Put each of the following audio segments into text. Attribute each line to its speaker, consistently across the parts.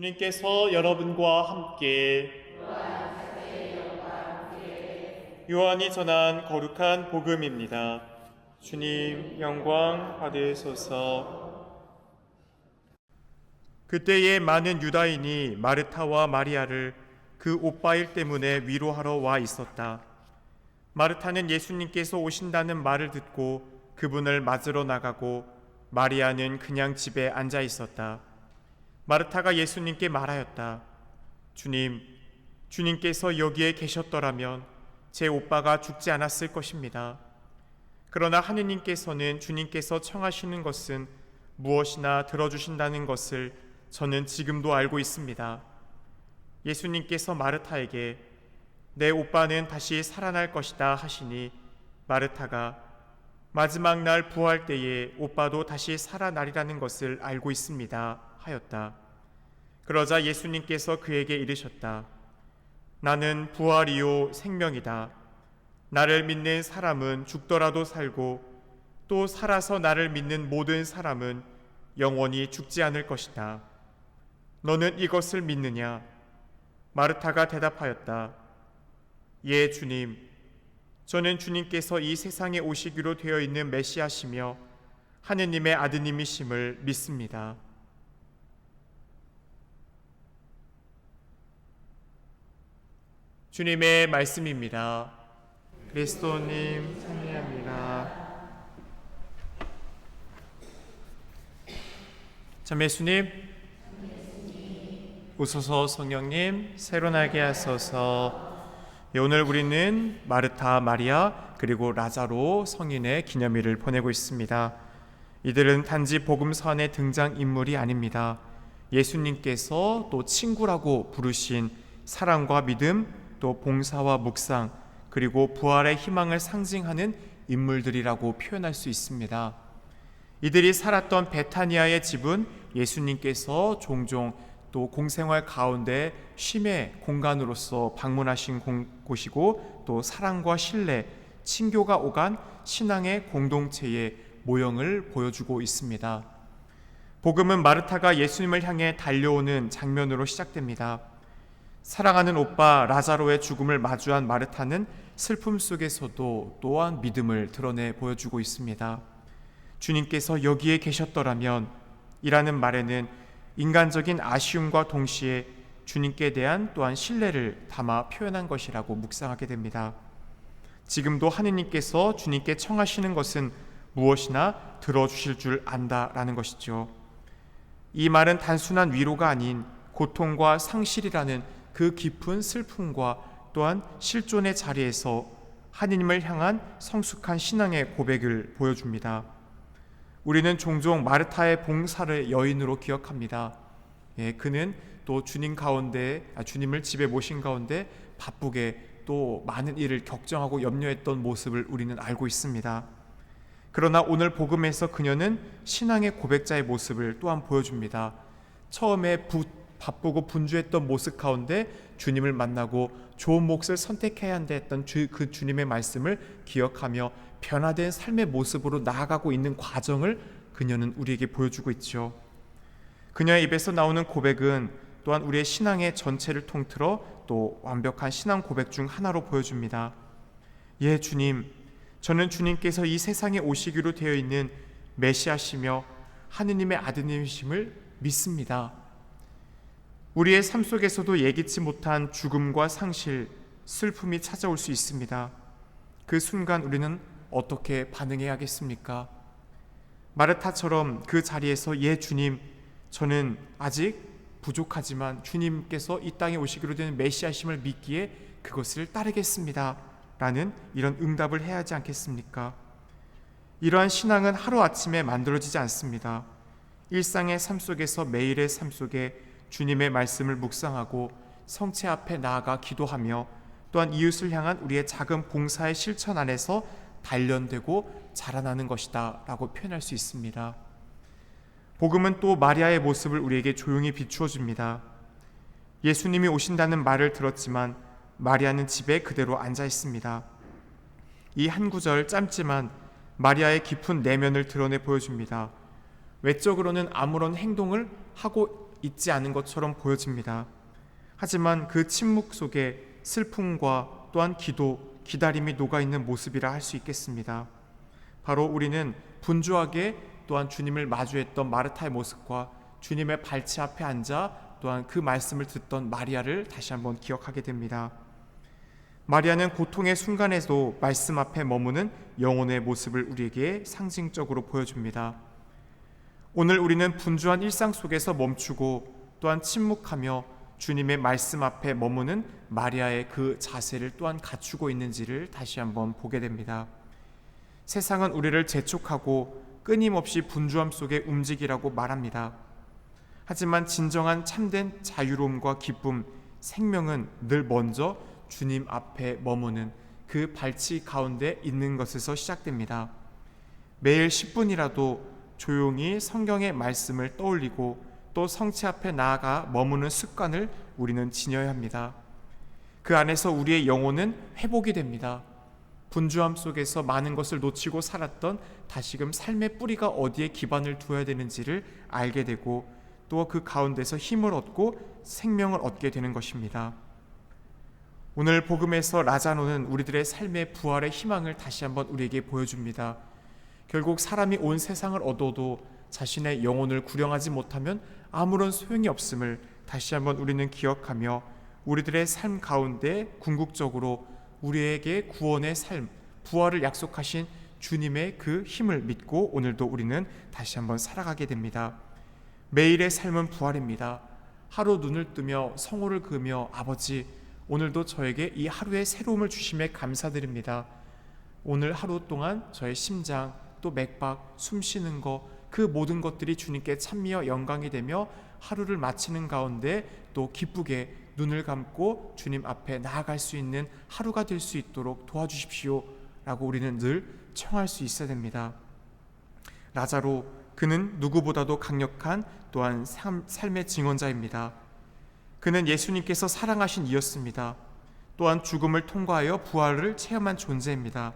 Speaker 1: 주님께서 여러분과 함께 요한이 전한 거룩한 복음입니다. 주님 영광 받으소서. 그때에 많은 유다인이 마르타와 마리아를 그 오빠일 때문에 위로하러 와 있었다. 마르타는 예수님께서 오신다는 말을 듣고 그분을 맞으러 나가고 마리아는 그냥 집에 앉아 있었다. 마르타가 예수님께 말하였다. 주님, 주님께서 여기에 계셨더라면 제 오빠가 죽지 않았을 것입니다. 그러나 하느님께서는 주님께서 청하시는 것은 무엇이나 들어주신다는 것을 저는 지금도 알고 있습니다. 예수님께서 마르타에게 내 오빠는 다시 살아날 것이다 하시니 마르타가 마지막 날 부활 때에 오빠도 다시 살아나리라는 것을 알고 있습니다 하였다. 그러자 예수님께서 그에게 이르셨다. 나는 부활이요 생명이다. 나를 믿는 사람은 죽더라도 살고 또 살아서 나를 믿는 모든 사람은 영원히 죽지 않을 것이다. 너는 이것을 믿느냐? 마르타가 대답하였다. 예, 주님. 저는 주님께서 이 세상에 오시기로 되어 있는 메시아시며 하느님의 아드님이심을 믿습니다. 주님의 말씀입니다. 그리스도님 찬미합니다. 참예수님 웃어서 성령님 새로 나게 하소서. 예, 오늘 우리는 마르타, 마리아 그리고 라자로 성인의 기념일을 보내고 있습니다. 이들은 단지 복음서안의 등장 인물이 아닙니다. 예수님께서 또 친구라고 부르신 사랑과 믿음 또 봉사와 묵상 그리고 부활의 희망을 상징하는 인물들이라고 표현할 수 있습니다. 이들이 살았던 베타니아의 집은 예수님께서 종종 또 공생활 가운데 쉼의 공간으로서 방문하신 곳이고 또 사랑과 신뢰, 친교가 오간 신앙의 공동체의 모형을 보여주고 있습니다. 복음은 마르타가 예수님을 향해 달려오는 장면으로 시작됩니다. 사랑하는 오빠 라자로의 죽음을 마주한 마르타는 슬픔 속에서도 또한 믿음을 드러내 보여주고 있습니다. 주님께서 여기에 계셨더라면 이라는 말에는 인간적인 아쉬움과 동시에 주님께 대한 또한 신뢰를 담아 표현한 것이라고 묵상하게 됩니다. 지금도 하느님께서 주님께 청하시는 것은 무엇이나 들어주실 줄 안다라는 것이죠. 이 말은 단순한 위로가 아닌 고통과 상실이라는 그 깊은 슬픔과 또한 실존의 자리에서 하느님을 향한 성숙한 신앙의 고백을 보여줍니다. 우리는 종종 마르타의 봉사를 여인으로 기억합니다. 예, 그는 또 주님 가운데 아, 주님을 집에 모신 가운데 바쁘게 또 많은 일을 격정하고 염려했던 모습을 우리는 알고 있습니다. 그러나 오늘 복음에서 그녀는 신앙의 고백자의 모습을 또한 보여줍니다. 처음에 부, 바쁘고 분주했던 모습 가운데 주님을 만나고 좋은 몫을 선택해야 한다 했던 주, 그 주님의 말씀을 기억하며 변화된 삶의 모습으로 나아가고 있는 과정을 그녀는 우리에게 보여주고 있죠. 그녀의 입에서 나오는 고백은 또한 우리의 신앙의 전체를 통틀어 또 완벽한 신앙 고백 중 하나로 보여줍니다. 예, 주님, 저는 주님께서 이 세상에 오시기로 되어 있는 메시아시며 하느님의 아드님이심을 믿습니다. 우리의 삶 속에서도 예기치 못한 죽음과 상실, 슬픔이 찾아올 수 있습니다. 그 순간 우리는 어떻게 반응해야 겠습니까? 마르타처럼 그 자리에서 예 주님, 저는 아직 부족하지만 주님께서 이 땅에 오시기로 된 메시아심을 믿기에 그것을 따르겠습니다. 라는 이런 응답을 해야 하지 않겠습니까? 이러한 신앙은 하루아침에 만들어지지 않습니다. 일상의 삶 속에서 매일의 삶 속에 주님의 말씀을 묵상하고 성체 앞에 나아가 기도하며 또한 이웃을 향한 우리의 작은 봉사의 실천 안에서 단련되고 자라나는 것이다 라고 표현할 수 있습니다. 복음은 또 마리아의 모습을 우리에게 조용히 비추어 줍니다. 예수님이 오신다는 말을 들었지만 마리아는 집에 그대로 앉아 있습니다. 이 한 구절 짧지만 마리아의 깊은 내면을 드러내 보여줍니다. 외적으로는 아무런 행동을 하고 있지 않은 것처럼 보여집니다. 하지만 그 침묵 속에 슬픔과 또한 기도, 기다림이 녹아 있는 모습이라 할 수 있겠습니다. 바로 우리는 분주하게 또한 주님을 마주했던 마르타의 모습과 주님의 발치 앞에 앉아 또한 그 말씀을 듣던 마리아를 다시 한번 기억하게 됩니다. 마리아는 고통의 순간에도 말씀 앞에 머무는 영혼의 모습을 우리에게 상징적으로 보여줍니다. 오늘 우리는 분주한 일상 속에서 멈추고 또한 침묵하며 주님의 말씀 앞에 머무는 마리아의 그 자세를 또한 갖추고 있는지를 다시 한번 보게 됩니다. 세상은 우리를 재촉하고 끊임없이 분주함 속에 움직이라고 말합니다. 하지만 진정한 참된 자유로움과 기쁨, 생명은 늘 먼저 주님 앞에 머무는 그 발치 가운데 있는 것에서 시작됩니다. 매일 10분이라도 조용히 성경의 말씀을 떠올리고 또 성체 앞에 나아가 머무는 습관을 우리는 지녀야 합니다. 그 안에서 우리의 영혼은 회복이 됩니다. 분주함 속에서 많은 것을 놓치고 살았던 다시금 삶의 뿌리가 어디에 기반을 두어야 되는지를 알게 되고 또 그 가운데서 힘을 얻고 생명을 얻게 되는 것입니다. 오늘 복음에서 라자노는 우리들의 삶의 부활의 희망을 다시 한번 우리에게 보여줍니다. 결국 사람이 온 세상을 얻어도 자신의 영혼을 구령하지 못하면 아무런 소용이 없음을 다시 한번 우리는 기억하며 우리들의 삶 가운데 궁극적으로 우리에게 구원의 삶, 부활을 약속하신 주님의 그 힘을 믿고 오늘도 우리는 다시 한번 살아가게 됩니다. 매일의 삶은 부활입니다. 하루 눈을 뜨며 성호를 그으며 아버지 오늘도 저에게 이 하루의 새로움을 주심에 감사드립니다. 오늘 하루 동안 저의 심장 또 맥박 숨 쉬는 거그 모든 것들이 주님께 찬미와 영광이 되며 하루를 마치는 가운데 또 기쁘게 눈을 감고 주님 앞에 나아갈 수 있는 하루가 될 수 있도록 도와주십시오. 라고 우리는 늘 청할 수 있어야 됩니다. 라자로 그는 누구보다도 강력한 또한 삶의 증언자입니다. 그는 예수님께서 사랑하신 이였습니다. 또한 죽음을 통과하여 부활을 체험한 존재입니다.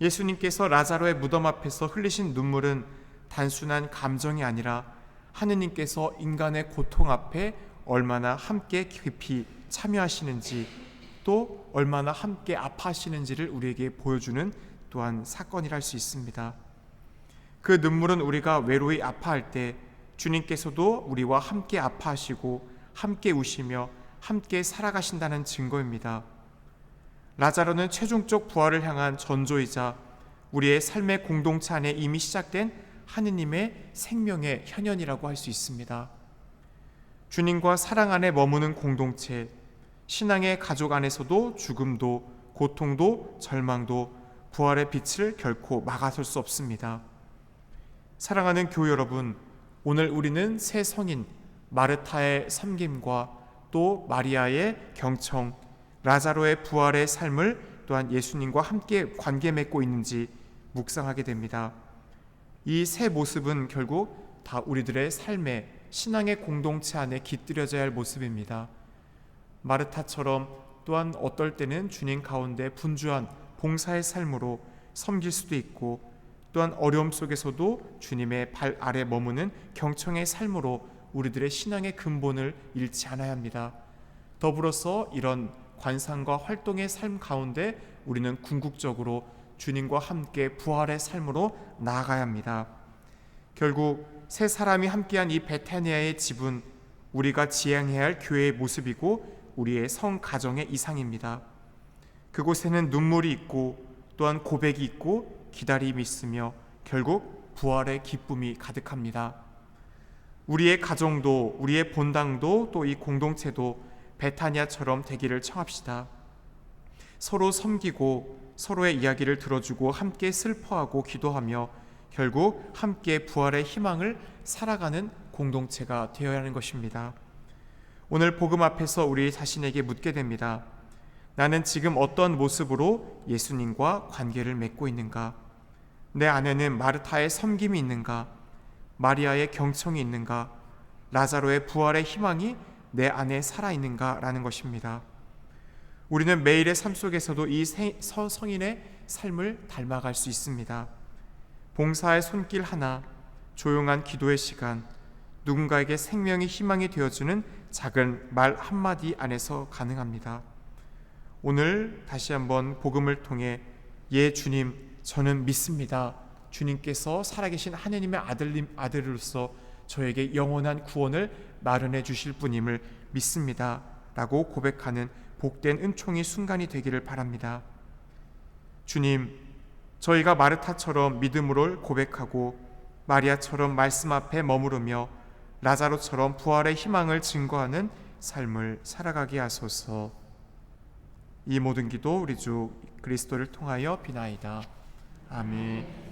Speaker 1: 예수님께서 라자로의 무덤 앞에서 흘리신 눈물은 단순한 감정이 아니라 하느님께서 인간의 고통 앞에 얼마나 함께 깊이 참여하시는지 또 얼마나 함께 아파하시는지를 우리에게 보여주는 또한 사건이라 할수 있습니다. 그 눈물은 우리가 외로이 아파할 때 주님께서도 우리와 함께 아파하시고 함께 우시며 함께 살아가신다는 증거입니다. 라자로는 최종적 부활을 향한 전조이자 우리의 삶의 공동체 안에 이미 시작된 하느님의 생명의 현현이라고 할 수 있습니다. 주님과 사랑 안에 머무는 공동체, 신앙의 가족 안에서도 죽음도 고통도 절망도 부활의 빛을 결코 막아설 수 없습니다. 사랑하는 교회 여러분, 오늘 우리는 새 성인 마르타의 섬김과 또 마리아의 경청, 라자로의 부활의 삶을 또한 예수님과 함께 관계 맺고 있는지 묵상하게 됩니다. 이 세 모습은 결국 다 우리들의 삶의 신앙의 공동체 안에 깃들여져야 할 모습입니다. 마르타처럼 또한 어떨 때는 주님 가운데 분주한 봉사의 삶으로 섬길 수도 있고 또한 어려움 속에서도 주님의 발 아래 머무는 경청의 삶으로 우리들의 신앙의 근본을 잃지 않아야 합니다. 더불어서 이런 관상과 활동의 삶 가운데 우리는 궁극적으로 주님과 함께 부활의 삶으로 나아가야 합니다. 결국 세 사람이 함께한 이 베타니아의 집은 우리가 지향해야 할 교회의 모습이고 우리의 성 가정의 이상입니다. 그곳에는 눈물이 있고 또한 고백이 있고 기다림이 있으며 결국 부활의 기쁨이 가득합니다. 우리의 가정도 우리의 본당도 또 이 공동체도 베타니아처럼 되기를 청합시다. 서로 섬기고 서로의 이야기를 들어주고 함께 슬퍼하고 기도하며 결국 함께 부활의 희망을 살아가는 공동체가 되어야 하는 것입니다. 오늘 복음 앞에서 우리 자신에게 묻게 됩니다. 나는 지금 어떤 모습으로 예수님과 관계를 맺고 있는가? 내 안에는 마르타의 섬김이 있는가? 마리아의 경청이 있는가? 라자로의 부활의 희망이 내 안에 살아 있는가라는 것입니다. 우리는 매일의 삶 속에서도 이 성인의 삶을 닮아갈 수 있습니다. 봉사의 손길 하나, 조용한 기도의 시간, 누군가에게 생명의 희망이 되어주는 작은 말 한마디 안에서 가능합니다. 오늘 다시 한번 복음을 통해 예 주님 저는 믿습니다. 주님께서 살아계신 하느님의 아들님 아들로서 저에게 영원한 구원을 마련해 주실 분임을 믿습니다 라고 고백하는 복된 은총의 순간이 되기를 바랍니다. 주님, 저희가 마르타처럼 믿음으로 고백하고 마리아처럼 말씀 앞에 머무르며 라자로처럼 부활의 희망을 증거하는 삶을 살아가게 하소서. 이 모든 기도 우리 주 그리스도를 통하여 비나이다. 아멘.